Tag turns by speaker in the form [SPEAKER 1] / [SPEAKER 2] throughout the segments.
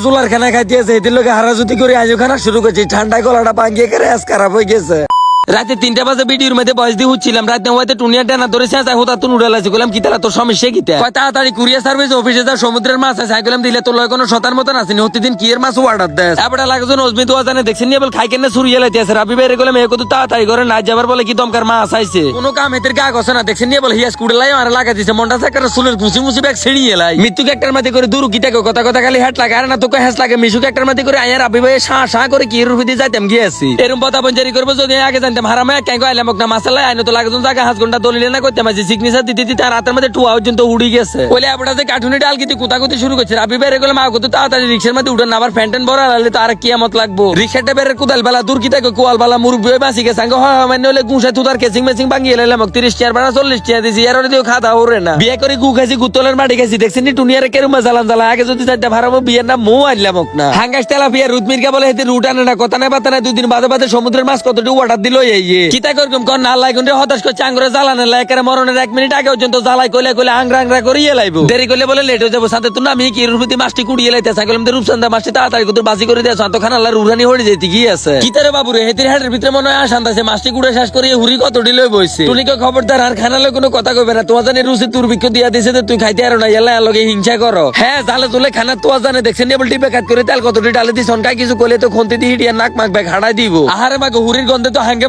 [SPEAKER 1] জুলার খানা খাইতেছে এদের লোকে হারাজুতি করে আজও খানা শুরু করছি। ঠান্ডা গলাটা পাঙ্গিয়ে করে আজ খারাপ হয়ে গেছে। রাতে তিনটা বাজে ভিডিওর মধ্যে বয়স দিয়ে হচ্ছিলাম রাতে হয়তো টুনিয়া টানা ধরে শেষ হোতা তুন উড়াল আছে বললাম কি তারা তোর সমস্যা কি তাড়াতাড়ি কুরিয়ার সার্ভিস অফিসে যা, সমুদ্রের মাছ আছে। সাইকেলাম দিলে তোর লয় কোনো শতার মতন আসেনি প্রতিদিন কি এর মাছ অর্ডার দেয় তারপরে লাগছে নজমি তো জানে, দেখছেন নি খাই কেন সুরিয়ে লাইতে আছে। রাবি বাইরে গেলাম এ কত তাড়াতাড়ি করে না যাবার বলে কি দমকার মাছ আইছে? কোনো কাম এদের গা গছে না। দেখছেন নি বল হিয়াস কুড়ে লাই আর লাগা দিছে। মনটা সাকার সুলের খুশি মুসি ব্যাগ ছিড়িয়ে লাই মৃত্যুকে একটার মাঝে করে দূর কিটা কথা কথা খালি হাট লাগে। আর না, তোকে হ্যাস লাগে। মিশুকে একটার মাঝে করে আয়ার রাবি ভাই শাঁ শাঁ করে কি রুফি দিয়ে যাইতাম গিয়েছি। এরম পথা পঞ্চারি করব, যদি আগে জানতাম হারামে কেন আইলাম? না মাসালা আইনো তো লাগে জায়গা হাঁস ঘণ্টা দলিলে না করতে মাঝে সিগনেচার দিতে দিতে আর রাতের মধ্যে টুয়া পর্যন্ত উড়ি গেছে। বলে আপনার যে কাঠুনি ডাল কিন্তু কুতাকুতি শুরু করছে রাবি বেড়ে গেলে মা কত তাড়াতাড়ি রিক্সার মধ্যে উঠেন না, আবার ফ্যান্টেন বড় আলালে তো আর কিয়ামত লাগবো। রিক্সাটা বেড়ে কুদাল বেলা দূর কিতা কোয়াল বেলা মুরব্বী হয়ে বাসি গেছে। আঙ্গ হয় মানে হলে গুঁসে তুতার কেসিং মেসিং ভাঙিয়ে লাইলাম তিরিশ চেয়ার বাড়া চল্লিশ চেয়ার দিছি এর দিও দাওয়া ওরে না। বিয়ে করে গু খাইছি গুতলের মাটি খাইছি দেখছেন নি টুনিয়ারে কেরুমা জ্বালান জ্বালা আগে যদি চারটা ভাড়াবো বিয়ের নাম মৌ আনলাম না। হাঙ্গাস তেলা বিয়ে রুদমিরকে বলে হেতে রুট আনে না কথা নাই বাতা নাই দুদিন বাদে বাদে সমুদ্রের মাছ কতটুকু অর্ডার দিল কিতা করকুম? কন না লাই গুন্ডে হতাশ জ্বালানে লাই মরণের এক মিনিট আগে পর্যন্ত জ্বালাই কইলে কইলে আংরা আংরা করিয়ে লাইবো। দেরি করলে বলে লেট হয়ে যাব। সাথে তুমি আমি কি? রুপতি মাছটি কুড়িয়ে লাইতে সাইকেল রূপসন্দা মাছটি তাড়াতাড়ি কত বাজি করে দেয় তো খানা আল্লাহ উড়ানি যেতে কি আছে। কি তারে বাবু রে হেতির হাটের ভিতরে মনে হয় আসান আছে মাছটি কুড়ে শেষ করে হুরি কত ডিলে বইছে? টুনিকে খবরদার আর খানালে কোনো কথা কইবে না। তোমার জানি রুচি দিয়া দিছে যে তুই খাইতে আরও না এলা লগে হিংসা করো। হ্যাঁ জালে তুলে খানা তোমার জানে। দেখছেন এবল টিপে কাট করে তেল কতটি ডালে কিছু কইলে তো খন্তি দি হিটিয়া নাক মাক ব্যাগ হাড়াই দিব। আহারে মাকে হুরির গন্ধে তো হাঙ্গে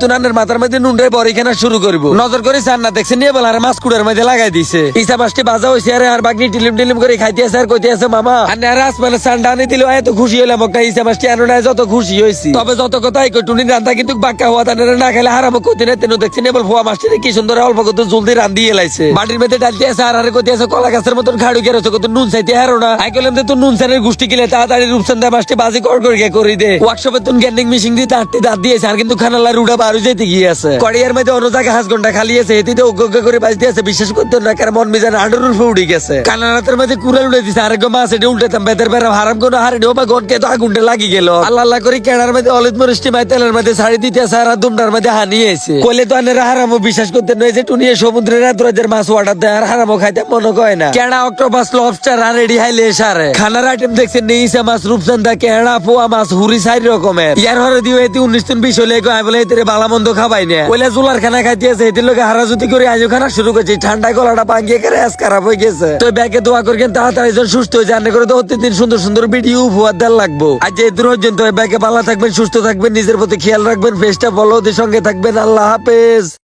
[SPEAKER 1] তুন আনের মাথার মধ্যে নুনরে বড়ি খানা শুরু করব। নজর করে চান না দেখছেন, নিয়ে বল আর মাছ কুড়ের মধ্যে লাগাই দিছে। ইসা মাছটি বাজা হয়েছে আরে আর বাগনি টিলিম টিলিম করে খাইতে আছে আর কইতে আছে, মামা। আর আর আসমানে সান্ডা আনি দিল এত খুশি হলাম একটা ইসা মাছটি আনো না যত খুশি হয়েছি তবে যত কথাই কই টুনি রান্না কিন্তু বাক্কা হওয়া তানের না খেলে হারামো কইতে না তেন দেখছেন, এবার ভুয়া মাছটি কি সুন্দর অল্প কত জলদি রান্ধি এলাইছে বাড়ির মধ্যে ডালতে আছে, আর আর কইতে আছে, কলা গাছের মতন খাড়ু গেরছে কত নুন চাইতে হারো না। আই কইলাম তুই নুন চানের গুষ্টি কিলে তাড়াতাড়ি রূপচন্দা মাছটি বাজি কর করে করি দে। ওয়ার্কশপে তুন গ্যান্ডিং মিশিং দিয়ে তাঁতটি দাঁত দিয়েছে, আর কিন্তু খানালা রুডা বারু যেতে গিয়ে আছে। কড়িয়ার মধ্যে অন্য জায়গায় হাঁস ঘণ্টা খালি আছে উগ্র উগ্র করে বাজতে আছে বিশ্বাস করতে না কারণ মন মিজান আডুর উপরে উঠে গেছে। কানারাতের মধ্যে কুড়াল উঠে দিছে আরেক মাছ এটি উল্টেতাম বেতের বেড়া হারাম কোনো হারে ডো বা গনকে তো আগুনটা লাগি গেল। আল্লাহ আল্লাহ করে কেনার মধ্যে অলিত মরিষ্টি মাই তেলের মধ্যে শাড়ি দিতে আছে আর দুমটার মধ্যে হানিয়েছে কইলে তো আনের হারামও বিশ্বাস করতে নয় যে টুনিয়ে সমুদ্রের রাতরাজের মাছ অর্ডার দেয় আর হারামও খাইতে মনে কয় না। কেনা অক্টোপাস লবস্টার আর রেডি হাইলে সারে। খানার আইটেম দেখছেন নেইসা মাছ রূপচন্দা কেনা পোয়া মাছ হুরি চারি রকমের। ইয়ার হরে দিও এতে উনিশ দিন বিশ হলে বলে এতে বালা মন্দ খাবাই না। কইলে জুলার খানা খাইতেছে, এদের লোকে হারাজুতি করে আজও খানা শুরু করছে। ঠান্ডা গলাটা পাঙ্গিয়ে করে আজ খারাপ হয়ে গেছে। তো ব্যাগে দোয়া করবেন, তাড়াতাড়ি যেন সুস্থ হয়ে যান করে তো প্রতিদিন সুন্দর সুন্দর ভিডিও উপহার দেওয়ার লাগবো। আজ এই দূর পর্যন্ত ব্যাগে বালা থাকবেন, সুস্থ থাকবেন, নিজের প্রতি খেয়াল রাখবেন, ফেসটা ফলো সঙ্গে থাকবেন। আল্লাহ হাফেজ।